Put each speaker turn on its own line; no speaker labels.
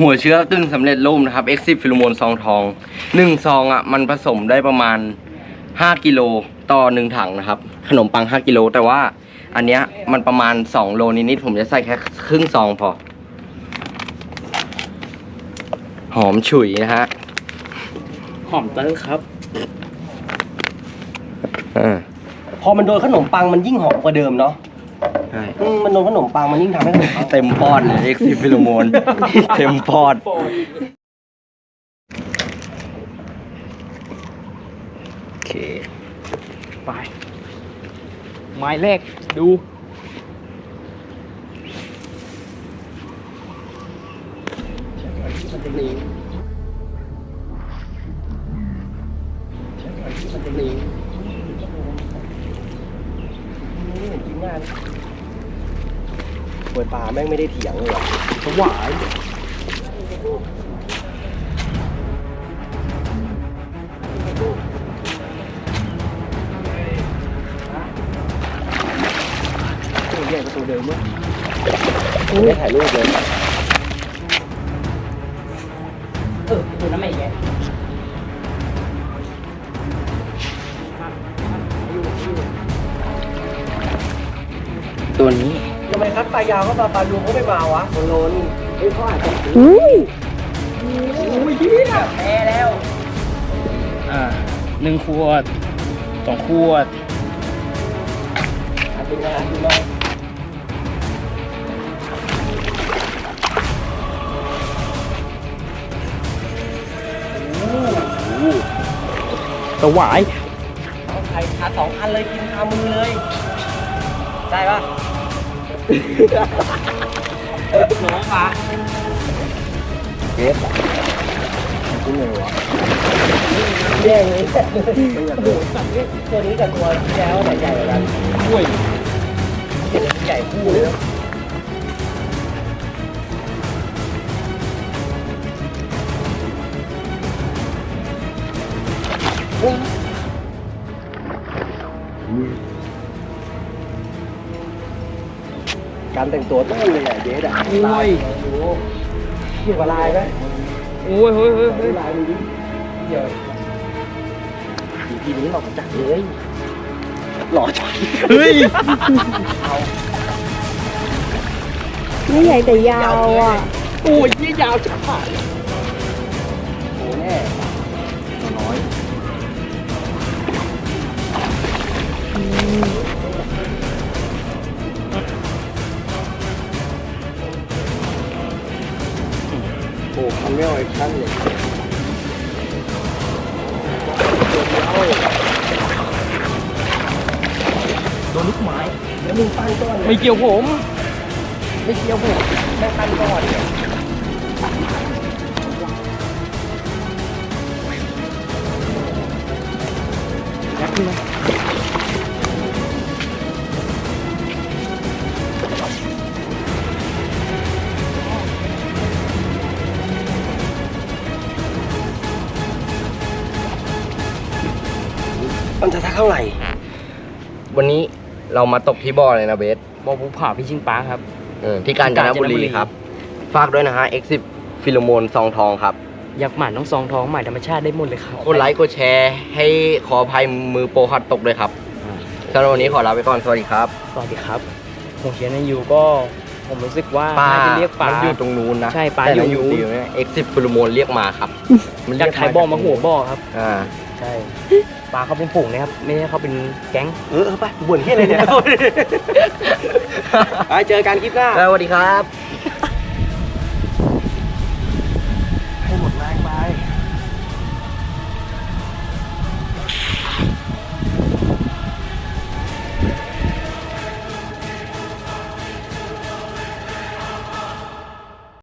หัวเชื้อตึ้งสำเร็จรูปนะครับ X10 ฟิโลโมนซองทองหนึ่งซองอะมันผสมได้ประมาณ 5 กิโลต่อหนึ่งถังนะครับ ขนมปัง 5 กิโล แต่ว่าอันเนี้ยมันประมาณ 2 โลนิดๆผมจะใส่แค่ครึ่งซองพอ หอมฉุยนะฮะ
หอมเตอร์ครับ
อ่า
พอมันโดนขนมปังมันยิ่งหอมกว่าเดิมเนาะ
ใช่
อืมมันโดนขนมปังมันยิ่งทำให้ขนมปัง
เต็มปอดเลย X10 ฟิโลโมน เต็มปอด โอเค
ไปไม้แรกดู
มันจะหนีมันจะหนีนี่เห็นจริงงาน เปิดป่าแม่งไม่ได้เถียงเลยว่ะ
สวาย
โอ้ยแย่ประตูเดิมเว้ยไม่ถ่ายรูปเลย
เออดูน้ำไม่แย่
ตัวนี้
ทำ ไมคัดปลายาวเข้ามาปลาลูเขาไม่มาวะโคนโลนเฮ้ยเขาอาจจะ
อุ้ย
อุ้ยยี่ห้อแพ้แล้ว
อ่าหนึ่งขวดสองขวด
อาจจะมาดูหน่อย
สวาย
เอาไข่ขาสองอันเลยกินคามือเลย ได้ปะ
น้องปะ
เกสอะคุณเลยวะ
แย่งเลยโอ้ การแต่งตัวตู้เลยแหละเจ๊ดอะ
โอ้ย
เกี่ยวกับลายไหม
โอ้ยเฮ้ยเฮ้ยเฮ้ย
ลายดูดิเกี่ยวทีนี้หลอกจัดเลยหล่อจัด
เฮ้ย
ไม่ใหญ่แต่ยาวอะ
โอ้ยยี่ยาวจัด
อ้คันไม่เอาแอคชั่นเลย
โดนลูกไม้
แล้วมึงปั้นก้อน
ไม่เกี่ยวผม
ไม่เกี่ยวผมแม่งปั้นก้อนเนี่ย
ยักขึ้นมา
มันจะทักเท่าไหร่
วันนี้เรามาตกที่บ่อเลยนะเบส
บอภูผาพิชิงปาครับ
เออที่กาญจนบุรีครับ ฝากด้วยนะฮะ X10 ฟิโลโมนซองทองครับ
อยากหมันน้องซองทองหมายธรรมชาติได้หมดเลยครับ
กดไลค์กดแชร์ให้ขออภัยมือโปรฮัดตกด้วยครับสำหรับวันนี้ขอลาไปก่อน สวัสดีครับ
สวัสดีครับผมเชียร์ในยูก็ ผมรู้สึกว่า
ปลา
น่เรียกปลา
อยู่ตรงนู้นนะ
ใช่ปลา
อยู่
อยู่
ตรง
นี้
เอ็กซิบโลโมนเรียกมาครับ มัน
จากทายบอกมาหัวบ่อครับ
อ่า
ใช่ปลาเขาเป็นผงนะครับ ไม่ใช่เขาเป็นแก๊ง
เออไปบ่นแค่เลยเนี่ยไปเจอกันคลิปหน้า
สวัสดีครับ
ให้หมดแรงไป